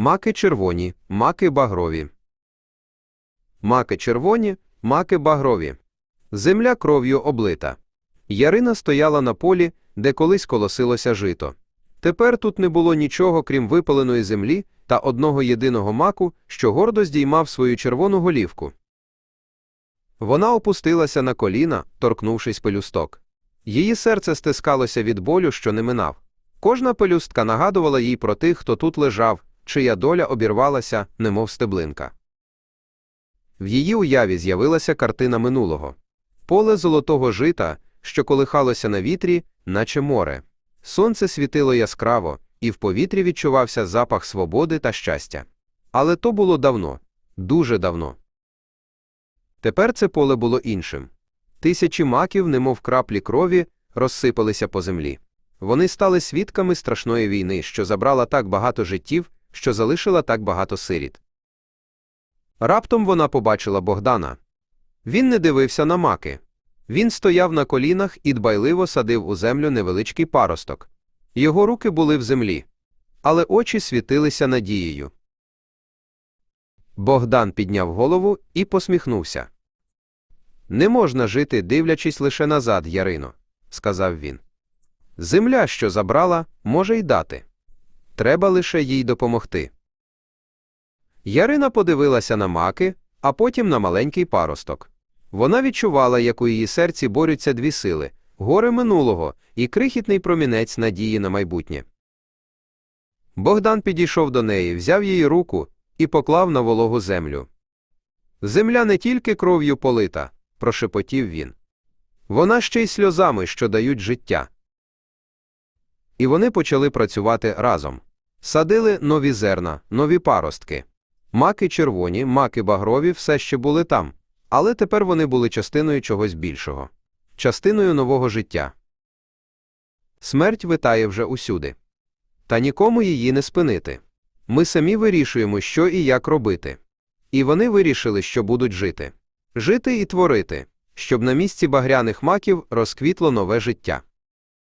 Маки червоні, маки багрові. Маки червоні, маки багрові. Земля кров'ю облита. Ярина стояла на полі, де колись колосилося жито. Тепер тут не було нічого, крім випаленої землі та одного єдиного маку, що гордо здіймав свою червону голівку. Вона опустилася на коліна, торкнувшись пелюсток. Її серце стискалося від болю, що не минав. Кожна пелюстка нагадувала їй про тих, хто тут лежав, чия доля обірвалася, немов стеблинка. В її уяві з'явилася картина минулого поле золотого жита, що колихалося на вітрі, наче море. Сонце світило яскраво, і в повітрі відчувався запах свободи та щастя. Але то було давно, дуже давно. Тепер це поле було іншим. Тисячі маків, немов краплі крові, розсипалися по землі. Вони стали свідками страшної війни, що забрала так багато життів, що залишила так багато сиріт. Раптом вона побачила Богдана. Він не дивився на маки. Він стояв на колінах і дбайливо садив у землю невеличкий паросток. Його руки були в землі, але очі світилися надією. Богдан підняв голову і посміхнувся. Не можна жити, дивлячись лише назад, Ярино, сказав він. Земля, що забрала, може й дати. Треба лише їй допомогти. Ярина подивилася на маки, а потім на маленький паросток. Вона відчувала, як у її серці борються дві сили горе минулого і крихітний промінець надії на майбутнє. Богдан підійшов до неї, взяв її руку і поклав на вологу землю. Земля не тільки кров'ю полита, прошепотів він. Вона ще й сльозами, що дають життя. І вони почали працювати разом. Садили нові зерна, нові паростки. Маки червоні, маки багрові все ще були там, але тепер вони були частиною чогось більшого, частиною нового життя. Смерть витає вже усюди. Та нікому її не спинити. Ми самі вирішуємо, що і як робити. І вони вирішили, що будуть жити. Жити і творити, щоб на місці багряних маків розквітло нове життя.